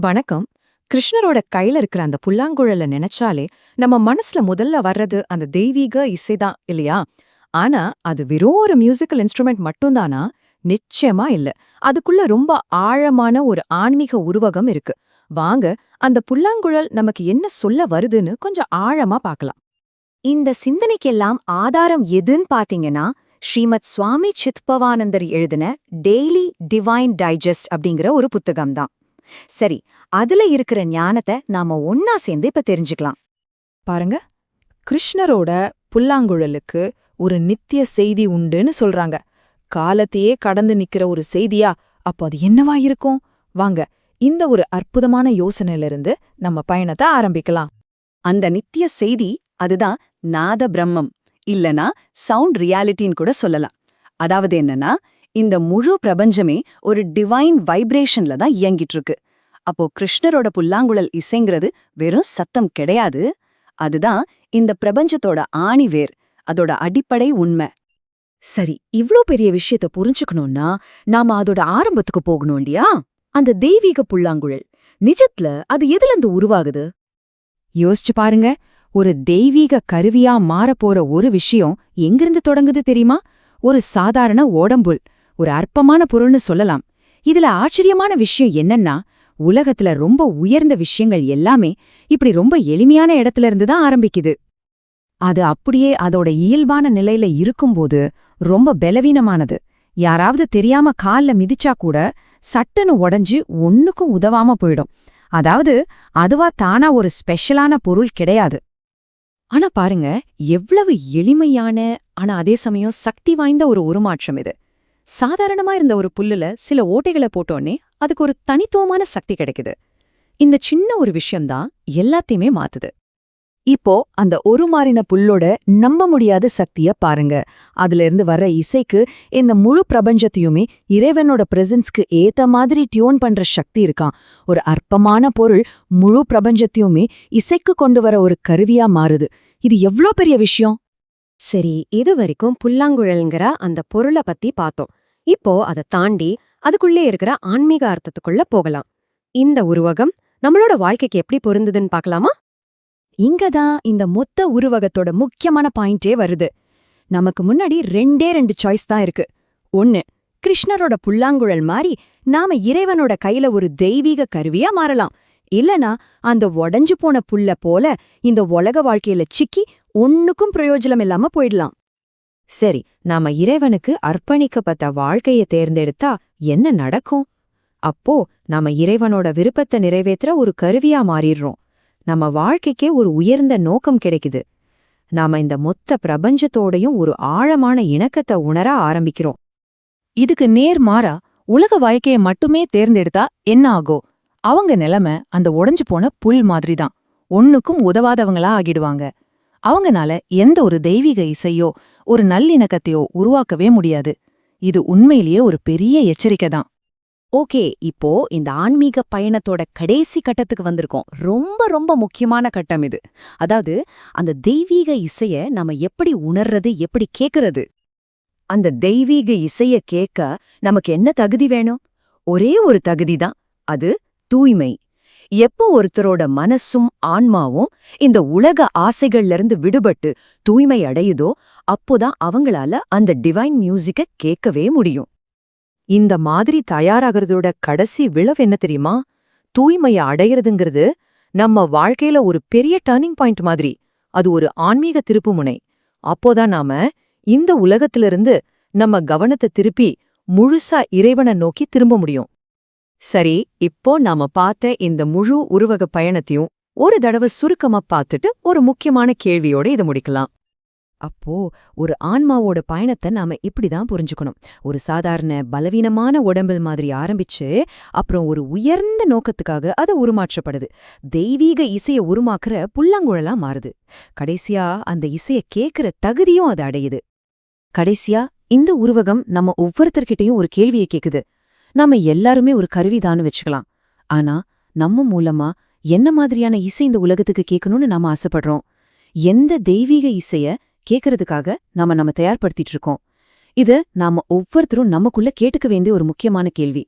வணக்கம். கிருஷ்ணரோட கையில இருக்கிற அந்த புல்லாங்குழல நினைச்சாலே நம்ம மனசுல முதல்ல வர்றது அந்த தெய்வீக இசைதான் இல்லையா? ஆனா அது வெறும் ஒரு மியூசிக்கல் இன்ஸ்ட்ருமெண்ட் மட்டும்தானா? நிச்சயமா இல்ல. அதுக்குள்ள ரொம்ப ஆழமான ஒரு ஆன்மீக உருவகம் இருக்கு. வாங்க அந்த புல்லாங்குழல் நமக்கு என்ன சொல்ல வருதுன்னு கொஞ்சம் ஆழமா பார்க்கலாம். இந்த சிந்தனைக்கெல்லாம் ஆதாரம் எதுன்னு பாத்தீங்கன்னா ஸ்ரீமத் சுவாமி சித்பவானந்தர் எழுதின டெய்லி டிவைன் டைஜஸ்ட் அப்படிங்கிற ஒரு புத்தகம்தான். சரி அதுல இருக்கிற ஞானத்தை நாம ஒன்னா சேர்ந்து இப்ப தெரிஞ்சுக்கலாம். பாருங்க கிருஷ்ணரோட புல்லாங்குழலுக்கு ஒரு நித்திய செய்தி உண்டுன்னு சொல்றாங்க. காலத்தையே கடந்து நிக்கிற ஒரு செய்தியா? அப்போ அது என்னவா இருக்கும்? வாங்க இந்த ஒரு அற்புதமான யோசனையிலிருந்து நம்ம பயணத்தை ஆரம்பிக்கலாம். அந்த நித்திய செய்தி அதுதான் நாத பிரம்மம் இல்லனா சவுண்ட் ரியாலிட்டின்னு கூட சொல்லலாம். அதாவது என்னன்னா இந்த முழு பிரபஞ்சமே ஒரு டிவைன் வைப்ரேஷன்ல தான் இயங்கிட்டு இருக்கு அப்போ கிருஷ்ணரோட புல்லாங்குழல் இசைங்கிறது வெறும் சத்தம் கிடையாது. அதுதான் இந்த பிரபஞ்சத்தோட ஆணிவேர் அதோட அடிப்படை உண்மை. சரி இவ்ளோ பெரிய விஷயத்த புரிஞ்சுக்கணும்னா நாம அதோட ஆரம்பத்துக்கு போகணும் இல்லையா? அந்த தெய்வீக புல்லாங்குழல் நிஜத்துல அது எதுலந்து உருவாகுது? யோசிச்சு பாருங்க ஒரு தெய்வீக கருவியா மாறப்போற ஒரு விஷயம் எங்கிருந்து தொடங்குது தெரியுமா? ஒரு சாதாரண ஓடம்புல் ஒரு அற்பமான பொருள்னு சொல்லலாம். இதுல ஆச்சரியமான விஷயம் என்னன்னா உலகத்துல ரொம்ப உயர்ந்த விஷயங்கள் எல்லாமே இப்படி ரொம்ப எளிமையான இடத்துல இருந்து தான் ஆரம்பிக்குது. அது அப்படியே அதோட இயல்பான நிலையில இருக்கும்போது ரொம்ப பலவீனமானது. யாராவது தெரியாம கால்ல மிதிச்சா கூட சட்டுன்னு உடைஞ்சு ஒண்ணுக்கும் உதவாம போயிடும். அதாவது அதுவா தானா ஒரு ஸ்பெஷலான பொருள் கிடையாது. ஆனா பாருங்க எவ்வளவு எளிமையான ஆனா அதே சமயம் சக்தி வாய்ந்த ஒரு உருமாற்றம் இது. சாதாரணமா இருந்த ஒரு புல்லுல சில ஓட்டைகளை போட்டோன்னே அதுக்கு ஒரு தனித்துவமான சக்தி கிடைக்குது. இந்த சின்ன ஒரு விஷயம்தான் எல்லாத்தையுமே மாத்துது. இப்போ அந்த ஒரு மாறின புல்லோட நம்ப முடியாத சக்திய பாருங்க. அதுல இருந்து வர்ற இசைக்கு இந்த முழு பிரபஞ்சத்தையுமே இறைவனோட பிரசன்ஸ்க்கு ஏத்த மாதிரி டியூன் பண்ற சக்தி இருக்கான் ஒரு அற்பமான பொருள் முழு பிரபஞ்சத்தையுமே இசைக்கு கொண்டு வர ஒரு கருவியா மாறுது. இது எவ்ளோ பெரிய விஷயம்? சரி இது வரைக்கும் புல்லாங்குழல்ங்கிற அந்த பொருளை பத்தி பார்த்தோம். இப்போ அதை தாண்டி அதுக்குள்ளே இருக்கிற ஆன்மீக அர்த்தத்துக்குள்ள போகலாம். இந்த உருவகம் நம்மளோட வாழ்க்கைக்கு எப்படி பொருந்துதுன்னு பார்க்கலாமா? இங்கதான் இந்த மொத்த உருவகத்தோட முக்கியமான பாயிண்டே வருது. நமக்கு முன்னாடி ரெண்டே ரெண்டு சாய்ஸ் தான் இருக்கு. ஒன்னு கிருஷ்ணரோட புல்லாங்குழல் மாதிரி நாம இறைவனோட கையில ஒரு தெய்வீக கருவியா மாறலாம். இல்லனா அந்த உடஞ்சு போன புல்ல போல இந்த உலக வாழ்க்கையில சிக்கி ஒன்னுக்கும் பிரயோஜனம் இல்லாம போயிடலாம். சரி நாம இறைவனுக்கு அர்ப்பணிக்கப்பட்ட வாழ்க்கைய தேர்ந்தெடுத்தா என்ன நடக்கும்? அப்போ நாம இறைவனோட விருப்பத்தை நிறைவேற்ற ஒரு கருவியா மாறிடுறோம். நம்ம வாழ்க்கைக்கே ஒரு உயர்ந்த நோக்கம் கிடைக்குது. நாம இந்த மொத்த பிரபஞ்சத்தோடையும் ஒரு ஆழமான இணக்கத்தை உணர ஆரம்பிக்கிறோம். இதுக்கு நேர் மாறா உலக வாழ்க்கையை மட்டுமே தேர்ந்தெடுத்தா என்ன ஆகும்? அவங்க நிலைமை அந்த உடஞ்சு போன புல் மாதிரிதான். ஒண்ணுக்கும் உதவாதவங்களா ஆகிடுவாங்க. அவங்கனால எந்த ஒரு தெய்வீக இசையோ ஒரு நல்லிணக்கத்தையோ உருவாக்கவே முடியாது. இது உண்மையிலேயே ஒரு பெரிய எச்சரிக்கை தான். ஓகே இப்போ இந்த ஆன்மீக பயணத்தோட கடைசி கட்டத்துக்கு வந்திருக்கோம். ரொம்ப ரொம்ப முக்கியமான கட்டம் இது. அதாவது அந்த தெய்வீக இசைய நாம எப்படி உணர்றது எப்படி கேக்குறது? அந்த தெய்வீக இசைய கேட்க நமக்கு என்ன தகுதி வேணும்? ஒரே ஒரு தகுதி தான். அது தூய்மை. எப்போ ஒருத்தரோட மனசும் ஆன்மாவும் இந்த உலக ஆசைகள்ல இருந்து விடுபட்டு தூய்மை அடையுதோ அப்போதான் அவங்களால அந்த டிவைன் மியூசிக்க கேட்கவே முடியும். இந்த மாதிரி தயாராகிறதோட கடைசி விளவு என்ன தெரியுமா? தூய்மைய அடையிறதுங்கிறது நம்ம வாழ்க்கையில ஒரு பெரிய டர்னிங் பாயிண்ட் மாதிரி. அது ஒரு ஆன்மீக திருப்புமுனை. அப்போதான் நாம இந்த உலகத்திலிருந்து நம்ம கவனத்தை திருப்பி முழுசா இறைவனை நோக்கி திரும்ப முடியும். சரி இப்போ நாம பார்த்த இந்த முழு உருவக பயணத்தையும் ஒரு தடவை சுருக்கமா பார்த்துட்டு ஒரு முக்கியமான கேள்வியோட இதை முடிக்கலாம். அப்போ ஒரு ஆன்மாவோட பயணத்தை நாம இப்படிதான் புரிஞ்சுக்கணும். ஒரு சாதாரண பலவீனமான உடம்பில் மாதிரி ஆரம்பிச்சு அப்புறம் ஒரு உயர்ந்த நோக்கத்துக்காக அதை உருமாற்றப்படுது. தெய்வீக இசைய உருமாக்குற புல்லாங்குழலா மாறுது. கடைசியா அந்த இசைய கேக்குற தகுதியும் அது அடையுது. கடைசியா இந்த உருவகம் நம்ம ஒவ்வொருத்தர்கிட்டயும் ஒரு கேள்வியை கேக்குது. நாம எல்லாருமே ஒரு கருவிதான்னு வச்சுக்கலாம். ஆனா நம்ம மூலமா என்ன மாதிரியான இசை இந்த உலகத்துக்கு கேட்கணும்னு நாம ஆசைப்படுறோம்? எந்த தெய்வீக இசைய கேட்கறதுக்காக நாம நம்ம தயார்படுத்திட்டு இருக்கோம்? இது நாம ஒவ்வொருத்தரும் நமக்குள்ள கேட்டுக்க வேண்டிய ஒரு முக்கியமான கேள்வி.